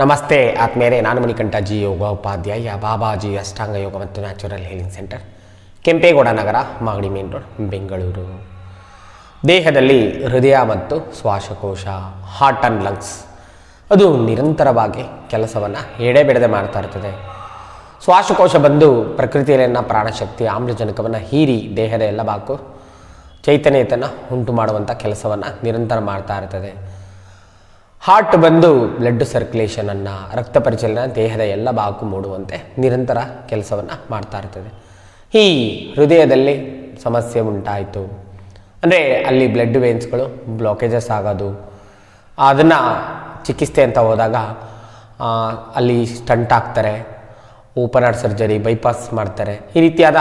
ನಮಸ್ತೆ ಆತ್ಮೇರೆ ನಾನು ಮಣಿಕಂಠ ಯೋಗ ಉಪಾಧ್ಯಾಯ, ಬಾಬಾಜಿ ಅಷ್ಟಾಂಗ ಯೋಗ ಮತ್ತು natural healing centre Kempegowda Nagar, Magadi main road Bengaluru. ದೇಹದಲ್ಲಿ ಹೃದಯ ಮತ್ತು ಶ್ವಾಸಕೋಶ ಹಾರ್ಟ್ ಆ್ಯಂಡ್ ಲಂಗ್ಸ್ ಅದು ನಿರಂತರವಾಗಿ ಕೆಲಸವನ್ನು ಎಡೆಬಿಡದೆ ಮಾಡ್ತಾ ಇರ್ತದೆ. ಶ್ವಾಸಕೋಶ ಬಂದು ಪ್ರಕೃತಿಯಲ್ಲಿನ ಪ್ರಾಣಶಕ್ತಿ ಆಮ್ಲಜನಕವನ್ನು ಹೀರಿ ದೇಹದ ಎಲ್ಲ ಬಾಕು ಚೈತನ್ಯತನ ಉಂಟು ಮಾಡುವಂಥ ಕೆಲಸವನ್ನು ನಿರಂತರ ಮಾಡ್ತಾ ಇರ್ತದೆ. ಹಾರ್ಟ್ ಬಂದು ಬ್ಲಡ್ ಸರ್ಕ್ಯುಲೇಷನನ್ನು ರಕ್ತ ಪರಿಚಲನ, ದೇಹದ ಎಲ್ಲ ಬಾಕು ಮೂಡುವಂತೆ ನಿರಂತರ ಕೆಲಸವನ್ನು ಮಾಡ್ತಾ ಇರ್ತದೆ. ಈ ಹೃದಯದಲ್ಲಿ ಸಮಸ್ಯೆ ಉಂಟಾಯಿತು. ಅಂದರೆ ಅಲ್ಲಿ ಬ್ಲಡ್ ವೇನ್ಸ್ಗಳು ಬ್ಲಾಕೇಜಸ್ ಆಗೋದು. ಅದನ್ನು ಚಿಕಿತ್ಸೆ ಅಂತ ಹೋದಾಗ ಅಲ್ಲಿ ಸ್ಟಂಟ್ ಹಾಕ್ತಾರೆ ಓಪನ್ ಹಾರ್ಟ್ ಸರ್ಜರಿ ಬೈಪಾಸ್ ಮಾಡ್ತಾರೆ. ಈ ರೀತಿಯಾದ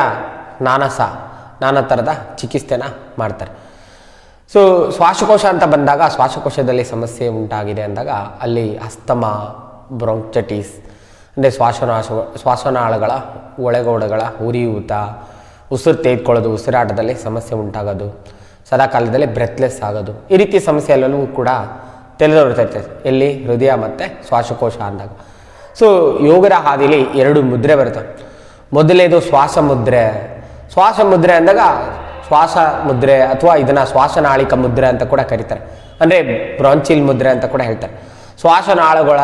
ನಾನಾ ಸಹ ನಾನಾ ಥರದ ಚಿಕಿತ್ಸೆನ ಮಾಡ್ತಾರೆ. ಸೊ ಶ್ವಾಸಕೋಶ ಅಂತ ಬಂದಾಗ ಶ್ವಾಸಕೋಶದಲ್ಲಿ ಸಮಸ್ಯೆ ಉಂಟಾಗಿದೆ ಅಂದಾಗ ಅಲ್ಲಿ ಅಸ್ತಮ ಬ್ರೊಂಕ್ಚಟಿಸ್ ಅಂದರೆ ಶ್ವಾಸನಾಶ, ಶ್ವಾಸನಾಳಗಳ ಒಳಗೋಡಗಳ ಉರಿಯೂತ, ಉಸಿರು ತೆಗೆದುಕೊಳ್ಳೋದು, ಉಸಿರಾಟದಲ್ಲಿ ಸಮಸ್ಯೆ ಉಂಟಾಗೋದು, ಸದಾಕಾಲದಲ್ಲಿ ಬ್ರೆತ್ಲೆಸ್ ಆಗೋದು. ಈ ರೀತಿ ಸಮಸ್ಯೆ ಎಲ್ಲವೂ ಕೂಡ ತಿಳಿದೋರ್ತೈತೆ ಎಲ್ಲಿ? ಹೃದಯ ಮತ್ತು ಶ್ವಾಸಕೋಶ ಅಂದಾಗ. ಸೊ ಯೋಗರ ಹಾದಿಲಿ ಎರಡು ಮುದ್ರೆ ಬರುತ್ತೆ. ಮೊದಲೇದು ಶ್ವಾಸ ಮುದ್ರೆ ಶ್ವಾಸ ಮುದ್ರೆ ಅಂದಾಗ ಶ್ವಾಸ ಮುದ್ರೆ ಅಥವಾ ಇದನ್ನು ಶ್ವಾಸನಾಳಿಕ ಮುದ್ರೆ ಅಂತ ಕೂಡ ಕರೀತಾರೆ. ಅಂದರೆ ಬ್ರಾಂಚಿಲ್ ಮುದ್ರೆ ಅಂತ ಕೂಡ ಹೇಳ್ತಾರೆ. ಶ್ವಾಸನಾಳಗಳ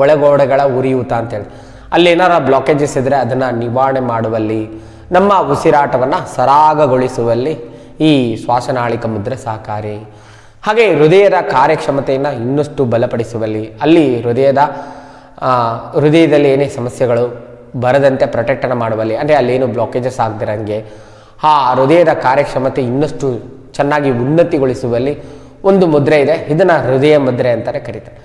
ಒಳಗೋಡೆಗಳ ಉರಿಯೂತ ಅಂತೇಳಿ ಅಲ್ಲಿ ಏನಾರ ಬ್ಲಾಕೇಜಸ್ ಇದ್ದರೆ ಅದನ್ನು ನಿವಾರಣೆ ಮಾಡುವಲ್ಲಿ, ನಮ್ಮ ಉಸಿರಾಟವನ್ನು ಸರಾಗಗೊಳಿಸುವಲ್ಲಿ ಈ ಶ್ವಾಸನಾಳಿಕ ಮುದ್ರೆ ಸಹಕಾರಿ. ಹಾಗೆ ಹೃದಯದ ಕಾರ್ಯಕ್ಷಮತೆಯನ್ನು ಇನ್ನಷ್ಟು ಬಲಪಡಿಸುವಲ್ಲಿ, ಅಲ್ಲಿ ಹೃದಯದ ಹೃದಯದಲ್ಲಿ ಏನೇ ಸಮಸ್ಯೆಗಳು ಬರದಂತೆ ಪ್ರೊಟೆಕ್ಟನ್ನು ಮಾಡುವಲ್ಲಿ, ಅಂದರೆ ಅಲ್ಲೇನು ಬ್ಲಾಕೇಜಸ್ ಆಗದಿರಂಗೆ ಆ ಹೃದಯದ ಕಾರ್ಯಕ್ಷಮತೆ ಇನ್ನಷ್ಟು ಚೆನ್ನಾಗಿ ಉನ್ನತಿಗೊಳಿಸುವಲ್ಲಿ ಒಂದು ಮುದ್ರೆ ಇದೆ. ಇದನ್ನು ಹೃದಯ ಮುದ್ರೆ ಅಂತಾರೆ ಕರೀತಾರೆ.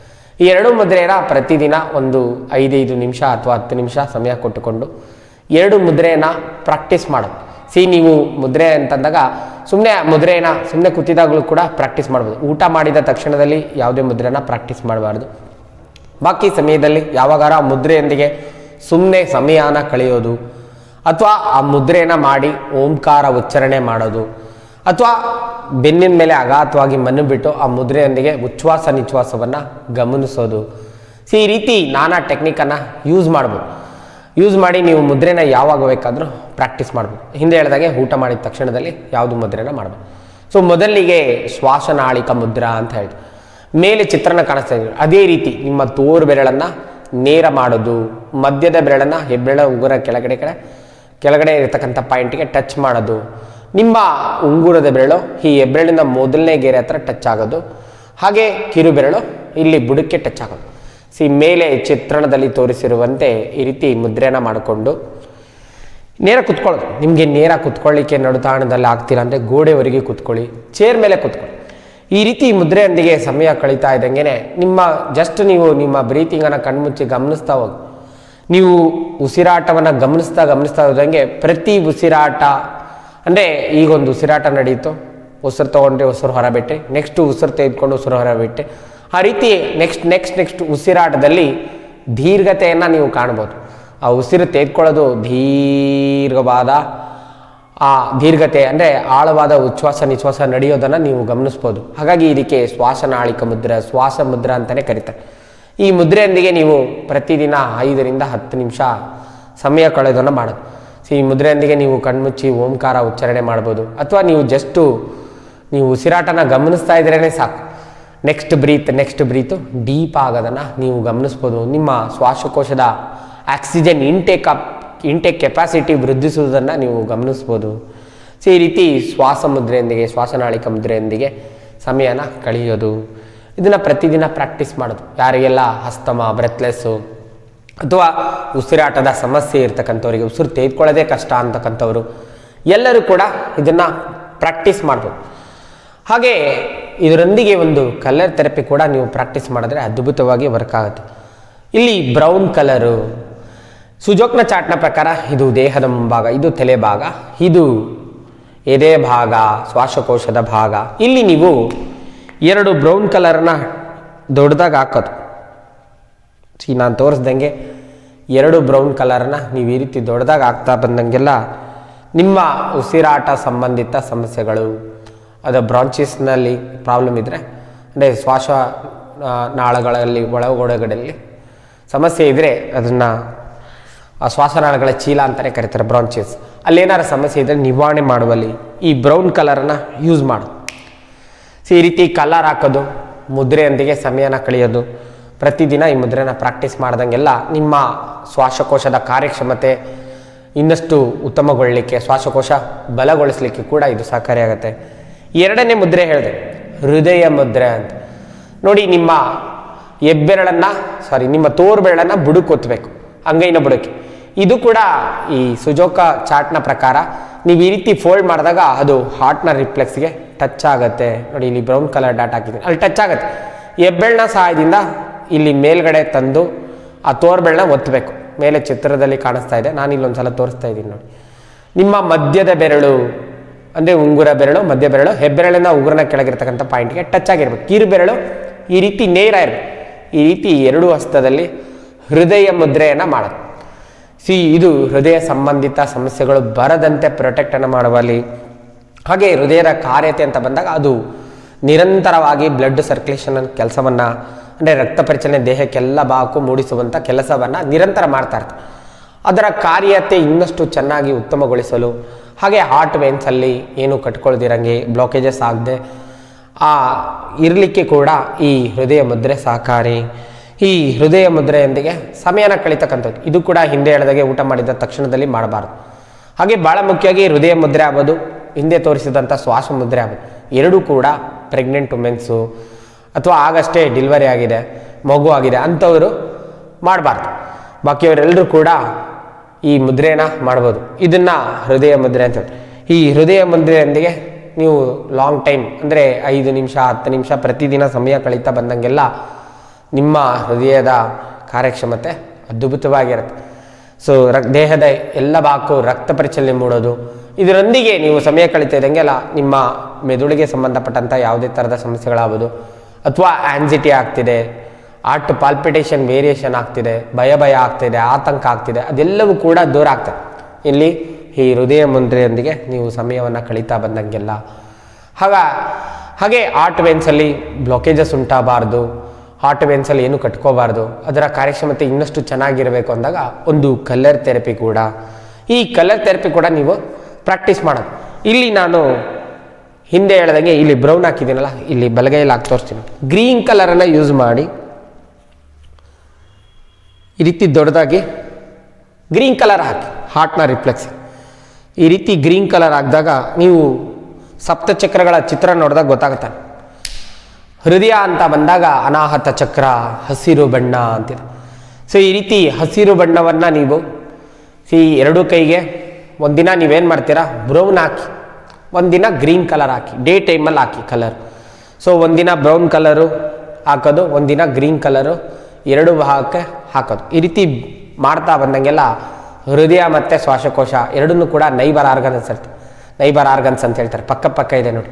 ಈ ಎರಡು ಮುದ್ರೆಯರ ಪ್ರತಿದಿನ ಒಂದು ಐದೈದು ನಿಮಿಷ ಅಥವಾ ಹತ್ತು ನಿಮಿಷ ಸಮಯ ಕೊಟ್ಟುಕೊಂಡು ಎರಡು ಮುದ್ರೆಯನ್ನು ಪ್ರಾಕ್ಟೀಸ್ ಮಾಡೋದು ಸಿ, ನೀವು ಮುದ್ರೆ ಅಂತಂದಾಗ ಸುಮ್ಮನೆ ಮುದ್ರೆನ ಸುಮ್ಮನೆ ಕೂತಿದಾಗಲೂ ಕೂಡ ಪ್ರಾಕ್ಟೀಸ್ ಮಾಡ್ಬೋದು. ಊಟ ಮಾಡಿದ ತಕ್ಷಣದಲ್ಲಿ ಯಾವುದೇ ಮುದ್ರೆನ ಪ್ರಾಕ್ಟೀಸ್ ಮಾಡಬಾರ್ದು. ಬಾಕಿ ಸಮಯದಲ್ಲಿ ಯಾವಾಗಾರ ಮುದ್ರೆಯೊಂದಿಗೆ ಸುಮ್ಮನೆ ಸಮಯನ ಕಳೆಯೋದು ಅಥವಾ ಆ ಮುದ್ರೆಯನ್ನು ಮಾಡಿ ಓಂಕಾರ ಉಚ್ಚಾರಣೆ ಮಾಡೋದು, ಅಥವಾ ಬೆನ್ನಿನ ಮೇಲೆ ಅಗಾಧವಾಗಿ ಮಣ್ಣು ಬಿಟ್ಟು ಆ ಮುದ್ರೆಯೊಂದಿಗೆ ಉಚ್ಛ್ವಾಸ ನಿಚ್ಛ್ವಾಸವನ್ನು ಗಮನಿಸೋದು. ಈ ರೀತಿ ನಾನಾ ಟೆಕ್ನಿಕನ್ನು ಯೂಸ್ ಮಾಡ್ಬೋದು. ಯೂಸ್ ಮಾಡಿ ನೀವು ಮುದ್ರೆನ ಯಾವಾಗ ಬೇಕಾದರೂ ಪ್ರಾಕ್ಟೀಸ್ ಮಾಡ್ಬೋದು. ಹಿಂದೆ ಹೇಳಿದಾಗೆ ಊಟ ಮಾಡಿದ ತಕ್ಷಣದಲ್ಲಿ ಯಾವುದು ಮುದ್ರೆನ ಮಾಡ್ಬೋದು. ಸೊ ಮೊದಲಿಗೆ ಶ್ವಾಸನಾಳಿಕ ಮುದ್ರಾ ಅಂತ ಹೇಳಿ ಮೇಲೆ ಚಿತ್ರನ ಕಾಣಿಸ್ತಾ ಇದ್ದೀವಿ ಅದೇ ರೀತಿ ನಿಮ್ಮ ತೋರು ಬೆರಳನ್ನು ನೇರ ಮಾಡೋದು ಮಧ್ಯದ ಬೆರಳನ್ನು ಹೆಬ್ಬೆರಳ ಉಗುರ ಕೆಳಗಡೆ ಕಡೆ ಕೆಳಗಡೆ ಇರತಕ್ಕಂಥ ಪಾಯಿಂಟ್ಗೆ ಟಚ್ ಮಾಡೋದು. ನಿಮ್ಮ ಉಂಗುರದ ಬೆರಳು, ಈ ಹೆಬ್ಬೆರಳಿನ ಮೊದಲನೇ ಗೆರೆ ಹತ್ರ ಟಚ್ ಆಗೋದು. ಹಾಗೆ ಕಿರು ಬೆರಳು, ಇಲ್ಲಿ ಬುಡಕ್ಕೆ ಟಚ್ ಆಗೋದು. ಸಿ ಮೇಲೆ ಚಿತ್ರಣದಲ್ಲಿ ತೋರಿಸಿರುವಂತೆ ಈ ರೀತಿ ಮುದ್ರೆಯನ್ನು ಮಾಡಿಕೊಂಡು ನೇರ ಕುತ್ಕೊಳ್ಳೋದು. ನಿಮಗೆ ನೇರ ಕುತ್ಕೊಳ್ಳಿಕ್ಕೆ ನಡುತಾಣದಲ್ಲಿ ಆಗ್ತಿಲ್ಲ ಅಂದರೆ ಗೋಡೆವರೆಗೆ ಕುತ್ಕೊಳ್ಳಿ ಚೇರ್ ಮೇಲೆ ಕುತ್ಕೊಳ್ಳಿ. ಈ ರೀತಿ ಮುದ್ರೆಯೊಂದಿಗೆ ಸಮಯ ಕಳೀತಾ ಇದ್ದಂಗೆ ನಿಮ್ಮ ಜಸ್ಟ್ ನೀವು ನಿಮ್ಮ ಬ್ರೀತಿಂಗನ್ನು ಕಣ್ಮುಚ್ಚಿ ಗಮನಿಸ್ತಾ ಹೋಗಿ. ನೀವು ಉಸಿರಾಟವನ್ನು ಗಮನಿಸ್ತಾ ಗಮನಿಸ್ತಾ ಹೋದಂಗೆ ಪ್ರತಿ ಉಸಿರಾಟ, ಅಂದರೆ ಈಗೊಂದು ಉಸಿರಾಟ ನಡೆಯಿತು ಉಸಿರು ತೊಗೊಂಡ್ರೆ ಉಸಿರು ಹೊರಬಿಟ್ಟೆ ನೆಕ್ಸ್ಟ್ ಉಸಿರು ತೆಗೆದುಕೊಂಡು ಉಸಿರು ಹೊರಬಿಟ್ಟೆ. ಆ ರೀತಿ ನೆಕ್ಸ್ಟ್ ನೆಕ್ಸ್ಟ್ ನೆಕ್ಸ್ಟ್ ಉಸಿರಾಟದಲ್ಲಿ ದೀರ್ಘತೆಯನ್ನು ನೀವು ಕಾಣ್ಬೋದು. ಆ ಉಸಿರು ತೆಗೆದುಕೊಳ್ಳೋದು ದೀರ್ಘವಾದ, ಆ ದೀರ್ಘತೆ ಅಂದರೆ ಆಳವಾದ ಉಚ್ಛ್ವಾಸ ನಿಶ್ವಾಸ ನಡೆಯೋದನ್ನು ನೀವು ಗಮನಿಸ್ಬೋದು. ಹಾಗಾಗಿ ಇದಕ್ಕೆ ಶ್ವಾಸನಾಳಿಕ ಮುದ್ರ ಶ್ವಾಸ ಮುದ್ರ ಅಂತಲೇ ಕರೀತಾರೆ. ಈ ಮುದ್ರೆಯೊಂದಿಗೆ ನೀವು ಪ್ರತಿದಿನ ಐದರಿಂದ ಹತ್ತು ನಿಮಿಷ ಸಮಯ ಕಳೆಯೋದನ್ನು ಮಾಡೋದು. ಸೊ ಈ ಮುದ್ರೆಯೊಂದಿಗೆ ನೀವು ಕಣ್ಮುಚ್ಚಿ ಓಂಕಾರ ಉಚ್ಚಾರಣೆ ಮಾಡ್ಬೋದು. ಅಥವಾ ನೀವು ಜಸ್ಟು ನೀವು ಉಸಿರಾಟನ ಗಮನಿಸ್ತಾ ಇದ್ರೇ ಸಾಕು. Next breath next breath deep ಆಗೋದನ್ನು ನೀವು ಗಮನಿಸ್ಬೋದು. ನಿಮ್ಮ ಶ್ವಾಸಕೋಶದ oxygen intake up intake capacity ವೃದ್ಧಿಸುವುದನ್ನು ನೀವು ಗಮನಿಸ್ಬೋದು. ಸೊ ಈ ರೀತಿ ಶ್ವಾಸ ಮುದ್ರೆಯೊಂದಿಗೆ, ಶ್ವಾಸನಾಳಿಕ ಮುದ್ರೆಯೊಂದಿಗೆ ಸಮಯನ ಕಳೆಯೋದು. ಇದನ್ನು ಪ್ರತಿದಿನ ಪ್ರಾಕ್ಟೀಸ್ ಮಾಡೋದು. ಯಾರಿಗೆಲ್ಲ ಹಸ್ತಮ ಬ್ರೆತ್ಲೆಸ್ಸು ಅಥವಾ ಉಸಿರಾಟದ ಸಮಸ್ಯೆ ಇರ್ತಕ್ಕಂಥವ್ರಿಗೆ ಉಸಿರು ತೆಗೆದುಕೊಳ್ಳೋದೇ ಕಷ್ಟ ಅಂತಕ್ಕಂಥವ್ರು, ಎಲ್ಲರೂ ಕೂಡ ಇದನ್ನು ಪ್ರಾಕ್ಟೀಸ್ ಮಾಡ್ಬೋದು. ಹಾಗೆ ಇದರೊಂದಿಗೆ ಒಂದು ಕಲರ್ ಥೆರಪಿ ಕೂಡ ನೀವು ಪ್ರಾಕ್ಟೀಸ್ ಮಾಡಿದ್ರೆ ಅದ್ಭುತವಾಗಿ ವರ್ಕ್ ಆಗುತ್ತೆ. ಇಲ್ಲಿ ಬ್ರೌನ್ ಕಲರು ಸುಜೋಕ್ನ ಚಾಟ್ನ ಪ್ರಕಾರ ಇದು ದೇಹದ ಮುಂಭಾಗ, ಇದು ತಲೆ ಭಾಗ, ಇದು ಎದೆ ಭಾಗ, ಶ್ವಾಸಕೋಶದ ಭಾಗ. ಇಲ್ಲಿ ನೀವು ಎರಡು ಬ್ರೌನ್ ಕಲರ್ನ ದೊಡ್ಡದಾಗಿ ಹಾಕೋದು. ಸಿ ನಾನು ತೋರಿಸ್ದಂಗೆ ಎರಡು ಬ್ರೌನ್ ಕಲರ್ನ ನೀವು ಈ ರೀತಿ ದೊಡ್ಡದಾಗಿ ಹಾಕ್ತಾ ಬಂದಂಗೆಲ್ಲ ನಿಮ್ಮ ಉಸಿರಾಟ ಸಂಬಂಧಿತ ಸಮಸ್ಯೆಗಳು, ಅದು ಬ್ರಾಂಚಿಸ್ನಲ್ಲಿ ಪ್ರಾಬ್ಲಮ್ ಇದ್ದರೆ ಅಂದರೆ ಶ್ವಾಸ ನಾಳಗಳಲ್ಲಿ, ಒಳಗೊಳಗಡೆಯಲ್ಲಿ ಸಮಸ್ಯೆ ಇದ್ದರೆ ಅದನ್ನು ಶ್ವಾಸನಾಳಗಳ ಚೀಲ ಅಂತಲೇ ಕರೀತಾರೆ ಬ್ರಾಂಚಸ್. ಅಲ್ಲೇನಾರು ಸಮಸ್ಯೆ ಇದ್ದರೆ ನಿವಾರಣೆ ಮಾಡುವಲ್ಲಿ ಈ ಬ್ರೌನ್ ಕಲರನ್ನು ಯೂಸ್ ಮಾಡು. ಸೊ ಈ ರೀತಿ ಕಲರ್ ಹಾಕೋದು, ಮುದ್ರೆಯೊಂದಿಗೆ ಸಮಯನ ಕಳೆಯೋದು, ಪ್ರತಿದಿನ ಈ ಮುದ್ರೆನ ಪ್ರಾಕ್ಟೀಸ್ ಮಾಡ್ದಂಗೆಲ್ಲ ನಿಮ್ಮ ಶ್ವಾಸಕೋಶದ ಕಾರ್ಯಕ್ಷಮತೆ ಇನ್ನಷ್ಟು ಉತ್ತಮಗೊಳ್ಳಲಿಕ್ಕೆ ಶ್ವಾಸಕೋಶ ಬಲಗೊಳಿಸಲಿಕ್ಕೆ ಕೂಡ ಇದು ಸಹಕಾರಿಯಾಗುತ್ತೆ ಎರಡನೇ ಮುದ್ರೆ ಹೇಳಿದೆ, ಹೃದಯ ಮುದ್ರೆ ಅಂತ. ನೋಡಿ, ನಿಮ್ಮ ಹೆಬ್ಬೆರಳನ್ನು ಸಾರಿ ನಿಮ್ಮ ತೋರು ಬೆರಳನ್ನು ಬುಡಕ್ಕೆ ಒತ್ತಬೇಕು ಅಂಗೈನ ಬುಡಕ್ಕೆ ಇದು ಕೂಡ ಈ ಸುಜೋಕ ಚಾರ್ಟ್ನ ಪ್ರಕಾರ, ನೀವು ಈ ರೀತಿ ಫೋಲ್ಡ್ ಮಾಡಿದಾಗ ಅದು ಹಾರ್ಟ್ನ ರಿಫ್ಲೆಕ್ಸ್ಗೆ ಟಚ್ ಆಗುತ್ತೆ. ನೋಡಿ, ಇಲ್ಲಿ ಬ್ರೌನ್ ಕಲರ್ ಡಾಟ್ ಹಾಕಿದ್ದೀನಿ. ಅಲ್ಲಿ ಟಚ್ ಆಗುತ್ತೆ. ಹೆಬ್ಬೆಳ್ಳ ಸಹಾಯದಿಂದ ಇಲ್ಲಿ ಮೇಲ್ಗಡೆ ತಂದು ಆ ತೋರ್ಬೆಳ್ಳ ಒತ್ತಬೇಕು ಮೇಲೆ ಚಿತ್ರದಲ್ಲಿ ಕಾಣಿಸ್ತಾ ಇದೆ. ನಾನು ಇಲ್ಲೊಂದ್ಸಲ ತೋರಿಸ್ತಾ ಇದ್ದೀನಿ ನೋಡಿ. ನಿಮ್ಮ ಮಧ್ಯದ ಬೆರಳು, ಅಂದರೆ ಉಂಗುರ ಬೆರಳು ಮಧ್ಯ ಬೆರಳು, ಹೆಬ್ಬೆರಳಿನ ಉಗುರನ ಕೆಳಗಿರ್ತಕ್ಕಂಥ ಪಾಯಿಂಟ್ಗೆ ಟಚ್ ಆಗಿರ್ಬೇಕು. ಕಿರು ಬೆರಳು ಈ ರೀತಿ ನೇರ ಇರಬೇಕು. ಈ ರೀತಿ ಎರಡು ಹಸ್ತದಲ್ಲಿ ಹೃದಯ ಮುದ್ರೆಯನ್ನು ಮಾಡೋದು ಸಿ ಇದು ಹೃದಯ ಸಂಬಂಧಿತ ಸಮಸ್ಯೆಗಳು ಬರದಂತೆ ಪ್ರೊಟೆಕ್ಟನ್ನು ಮಾಡುವಲ್ಲಿ ಹಾಗೆ ಹೃದಯದ ಕಾರ್ಯತೆ ಅಂತ ಬಂದಾಗ ಅದು ನಿರಂತರವಾಗಿ ಬ್ಲಡ್ ಸರ್ಕ್ಯುಲೇಷನ್ ಕೆಲಸವನ್ನು, ಅಂದರೆ ರಕ್ತ ಪರಿಚಲನೆ ದೇಹಕ್ಕೆಲ್ಲ ಬಾಕು ಮೂಡಿಸುವಂಥ ಕೆಲಸವನ್ನು ನಿರಂತರ ಮಾಡ್ತಾ ಇರ್ತದೆ ಅದರ ಕಾರ್ಯತೆ ಇನ್ನಷ್ಟು ಚೆನ್ನಾಗಿ ಉತ್ತಮಗೊಳಿಸಲು, ಹಾಗೆ ಹಾರ್ಟ್ ವೇನ್ಸಲ್ಲಿ ಏನು ಕಟ್ಕೊಳ್ದಿರಂಗೆ ಬ್ಲಾಕೇಜಸ್ ಆಗದೆ, ಆ ಇರಲಿಕ್ಕೆ ಕೂಡ ಈ ಹೃದಯ ಮುದ್ರೆ ಸಹಕಾರಿ. ಈ ಹೃದಯ ಮುದ್ರೆಯೊಂದಿಗೆ ಸಮಯನ ಕಳಿತಕ್ಕಂಥದ್ದು. ಇದು ಕೂಡ ಹಿಂದೆ ಹೇಳಿದಾಗೆ ಊಟ ಮಾಡಿದ ತಕ್ಷಣದಲ್ಲಿ ಮಾಡಬಾರ್ದು. ಹಾಗೆ ಭಾಳ ಮುಖ್ಯವಾಗಿ ಹೃದಯ ಮುದ್ರೆ ಆಗ್ಬೋದು. ಹಿಂದೆ ತೋರಿಸಿದಂಥ ಶ್ವಾಸ ಮುದ್ರೆ ಎರಡೂ ಕೂಡ ಪ್ರೆಗ್ನೆಂಟ್ ವುಮೆನ್ಸು ಅಥವಾ ಆಗಷ್ಟೇ ಡಿಲಿವರಿ ಆಗಿದೆ, ಮಗು ಆಗಿದೆ ಅಂಥವರು ಮಾಡಬಾರ್ದು. ಬಾಕಿಯವರೆಲ್ಲರೂ ಕೂಡ ಈ ಮುದ್ರೆನ ಮಾಡ್ಬೋದು. ಇದನ್ನು ಹೃದಯ ಮುದ್ರೆ ಅಂತ. ಈ ಹೃದಯ ಮುದ್ರೆಯೊಂದಿಗೆ ನೀವು ಲಾಂಗ್ ಟೈಮ್ ಅಂದರೆ ಐದು ನಿಮಿಷ, ಹತ್ತು ನಿಮಿಷ ಪ್ರತಿದಿನ ಸಮಯ ಕಳೀತಾ ಬಂದಂಗೆಲ್ಲ ನಿಮ್ಮ ಹೃದಯದ ಕಾರ್ಯಕ್ಷಮತೆ ಅದ್ಭುತವಾಗಿರುತ್ತೆ. ಸೊ ರಕ್ ದೇಹದ ಎಲ್ಲ ಬಾಕು ರಕ್ತ ಪರಿಚಲನೆ ಮೂಡೋದು ಇದರೊಂದಿಗೆ ನೀವು ಸಮಯ ಕಳೀತಾ ಇದ್ದಂಗೆಲ್ಲ ನಿಮ್ಮ ಮೆದುಳಿಗೆ ಸಂಬಂಧಪಟ್ಟಂಥ ಯಾವುದೇ ಥರದ ಸಮಸ್ಯೆಗಳಾಗ್ಬೋದು, ಅಥವಾ ಆ್ಯಂಜಿಟಿ ಆಗ್ತಿದೆ ಆರ್ಟ್ ಪಾಲ್ಪಿಟೇಷನ್ ವೇರಿಯೇಷನ್ ಆಗ್ತಿದೆ, ಭಯ ಭಯ ಆಗ್ತಿದೆ, ಆತಂಕ ಆಗ್ತಿದೆ, ಅದೆಲ್ಲವೂ ಕೂಡ ದೂರ ಆಗ್ತದೆ. ಇಲ್ಲಿ ಈ ಹೃದಯ ಮುಂದ್ರೆಯೊಂದಿಗೆ ನೀವು ಸಮಯವನ್ನು ಕಳೀತಾ ಬಂದಂಗೆಲ್ಲ. ಆಗ ಹಾಗೆ ಆರ್ಟ್ ವೆನ್ಸಲ್ಲಿ ಬ್ಲಾಕೇಜಸ್ ಉಂಟಾಗಬಾರ್ದು ಹಾರ್ಟ್ ವೆನ್ಸಲ್ಲಿ ಏನು ಕಟ್ಕೋಬಾರ್ದು, ಅದರ ಕಾರ್ಯಕ್ಷಮತೆ ಇನ್ನಷ್ಟು ಚೆನ್ನಾಗಿರಬೇಕು ಅಂದಾಗ ಒಂದು ಕಲರ್ ಥೆರಪಿ ಕೂಡ. ಈ ಕಲರ್ ಥೆರಪಿ ಕೂಡ ನೀವು ಪ್ರಾಕ್ಟೀಸ್ ಮಾಡೋದು. ಇಲ್ಲಿ ನಾನು ಹಿಂದೆ ಹೇಳ್ದಂಗೆ ಇಲ್ಲಿ ಬ್ರೌನ್ ಹಾಕಿದ್ದೀನಲ್ಲ, ಇಲ್ಲಿ ಬಲಗೈಯಲ್ಲಿ ಹಾಕಿ ತೋರಿಸ್ತೀನಿ. ಗ್ರೀನ್ ಕಲರನ್ನು ಯೂಸ್ ಮಾಡಿ. ಈ ರೀತಿ ದೊಡ್ಡದಾಗಿ ಗ್ರೀನ್ ಕಲರ್ ಹಾಕಿ ಹಾರ್ಟ್ನ ರಿಫ್ಲೆಕ್ಸ್ ಈ ರೀತಿ ಗ್ರೀನ್ ಕಲರ್ ಹಾಕಿದಾಗ ನೀವು ಸಪ್ತಚಕ್ರಗಳ ಚಿತ್ರ ನೋಡಿದಾಗ ಗೊತ್ತಾಗುತ್ತೆ. ಹೃದಯ ಅಂತ ಬಂದಾಗ ಅನಾಹತ ಚಕ್ರ, ಹಸಿರು ಬಣ್ಣ ಅಂತಿದೆ. ಸೊ ಈ ರೀತಿ ಹಸಿರು ಬಣ್ಣವನ್ನು ನೀವು, ಈ ಎರಡೂ ಕೈಗೆ ಒಂದಿನ ನೀವೇನು ಮಾಡ್ತೀರಾ? ಬ್ರೌನ್ ಹಾಕಿ. ಒಂದಿನ ಗ್ರೀನ್ ಕಲರ್ ಹಾಕಿ. ಡೇ ಟೈಮಲ್ಲಿ ಹಾಕಿ ಕಲರ್. ಸೊ ಒಂದಿನ ಬ್ರೌನ್ ಕಲರು ಹಾಕೋದು, ಒಂದಿನ ಗ್ರೀನ್ ಕಲರು, ಎರಡು ಭಾಗಕ್ಕೆ ಹಾಕೋದು. ಈ ರೀತಿ ಮಾಡ್ತಾ ಬಂದಂಗೆಲ್ಲ ಹೃದಯ ಮತ್ತು ಶ್ವಾಸಕೋಶ ಎರಡನ್ನೂ ಕೂಡ ನೈಬರ್ ಆರ್ಗನ್ಸ್ ಇರುತ್ತೆ ನೈಬರ್ ಆರ್ಗನ್ಸ್ ಅಂತ ಹೇಳ್ತಾರೆ. ಪಕ್ಕ ಪಕ್ಕ ಇದೆ ನೋಡಿ.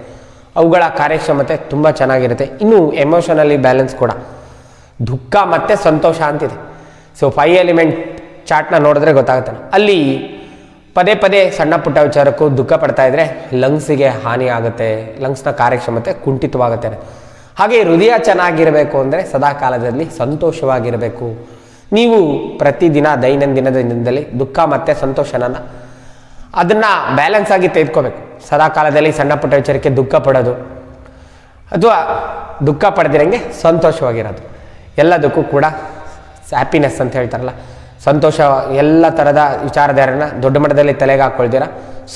ಅವುಗಳ ಕಾರ್ಯಕ್ಷಮತೆ ತುಂಬ ಚೆನ್ನಾಗಿರುತ್ತೆ. ಇನ್ನು ಎಮೋಷನಲಿ ಬ್ಯಾಲೆನ್ಸ್ ಕೂಡ. ದುಃಖ ಮತ್ತು ಸಂತೋಷ ಅಂತಿದೆ. ಸೊ ಫೈ ಎಲಿಮೆಂಟ್ ಚಾರ್ಟ್ನ ನೋಡಿದ್ರೆ ಗೊತ್ತಾಗುತ್ತೆ. ಅಲ್ಲಿ ಪದೇ ಪದೇ ಸಣ್ಣ ಪುಟ್ಟ ವಿಚಾರಕ್ಕೂ ದುಃಖ ಪಡ್ತಾ ಇದ್ರೆ ಲಂಗ್ಸಿಗೆ ಹಾನಿ ಆಗುತ್ತೆ, ಲಂಗ್ಸ್ನ ಕಾರ್ಯಕ್ಷಮತೆ ಕುಂಠಿತವಾಗುತ್ತೆ. ಹಾಗೆ ಹೃದಯ ಚೆನ್ನಾಗಿರಬೇಕು ಅಂದರೆ ಸದಾ ಕಾಲದಲ್ಲಿ ಸಂತೋಷವಾಗಿರಬೇಕು. ನೀವು ಪ್ರತಿದಿನ ದೈನಂದಿನದ ದಿನದಲ್ಲಿ ದುಃಖ ಮತ್ತು ಸಂತೋಷನ ಅದನ್ನು ಬ್ಯಾಲೆನ್ಸ್ ಆಗಿ ತೆಗೆದುಕೋಬೇಕು. ಸದಾ ಕಾಲದಲ್ಲಿ ಸಣ್ಣ ಪುಟ್ಟ ವಿಚಾರಕ್ಕೆ ದುಃಖ ಪಡೋದು ಅಥವಾ ದುಃಖ ಪಡೆದಿರಂಗೆ ಸಂತೋಷವಾಗಿರೋದು. ಎಲ್ಲದಕ್ಕೂ ಕೂಡ ಹ್ಯಾಪಿನೆಸ್ ಅಂತ ಹೇಳ್ತಾರಲ್ಲ ಸಂತೋಷ ಎಲ್ಲ ಥರದ ವಿಚಾರಧಾರನ ದೊಡ್ಡ ಮಟ್ಟದಲ್ಲಿ ತಲೆಗೆ ಹಾಕ್ಕೊಳ್ತೀರ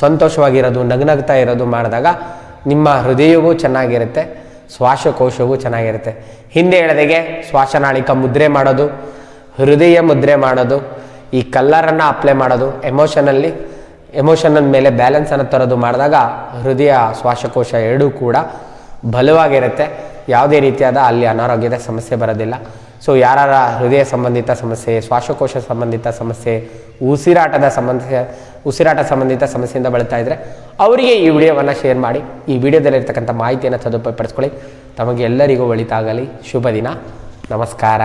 ಸಂತೋಷವಾಗಿರೋದು, ನಗ್ನಗ್ತಾ ಇರೋದು ಮಾಡಿದಾಗ ನಿಮ್ಮ ಹೃದಯವೂ ಚೆನ್ನಾಗಿರುತ್ತೆ, ಶ್ವಾಸಕೋಶವೂ ಚೆನ್ನಾಗಿರುತ್ತೆ. ಹಿಂದೆ ಹೇಳಿದಾಗೆ ಶ್ವಾಸನಾಳಿಕ ಮುದ್ರೆ ಮಾಡೋದು, ಹೃದಯ ಮುದ್ರೆ ಮಾಡೋದು, ಈ ಕಲ್ಲರನ್ನು ಅಪ್ಲೈ ಮಾಡೋದು ಎಮೋಷನಲ್ಲಿ ಎಮೋಷನಲ್ ಮೇಲೆ ಬ್ಯಾಲೆನ್ಸನ್ನು ತರೋದು ಮಾಡಿದಾಗ ಹೃದಯ, ಶ್ವಾಸಕೋಶ ಎರಡೂ ಕೂಡ ಬಲವಾಗಿರುತ್ತೆ. ಯಾವುದೇ ರೀತಿಯಾದ ಅಲ್ಲಿ ಅನಾರೋಗ್ಯದ ಸಮಸ್ಯೆ ಬರೋದಿಲ್ಲ. ಸೊ ಯಾರ ಹೃದಯ ಸಂಬಂಧಿತ ಸಮಸ್ಯೆ, ಶ್ವಾಸಕೋಶ ಸಂಬಂಧಿತ ಸಮಸ್ಯೆ, ಉಸಿರಾಟದ ಸಮಸ್ಯೆ, ಉಸಿರಾಟ ಸಂಬಂಧಿತ ಸಮಸ್ಯೆಯಿಂದ ಬಳಲ್ತಾ ಇದ್ದರೆ ಅವರಿಗೆ ಈ ವಿಡಿಯೋವನ್ನು ಶೇರ್ ಮಾಡಿ. ಈ ವಿಡಿಯೋದಲ್ಲಿರ್ತಕ್ಕಂಥ ಮಾಹಿತಿಯನ್ನು ಸದುಪಯೋಗಪಡಿಸ್ಕೊಳ್ಳಿ. ತಮಗೆ ಎಲ್ಲರಿಗೂ ಒಳಿತಾಗಲಿ. ಶುಭ ದಿನ. ನಮಸ್ಕಾರ.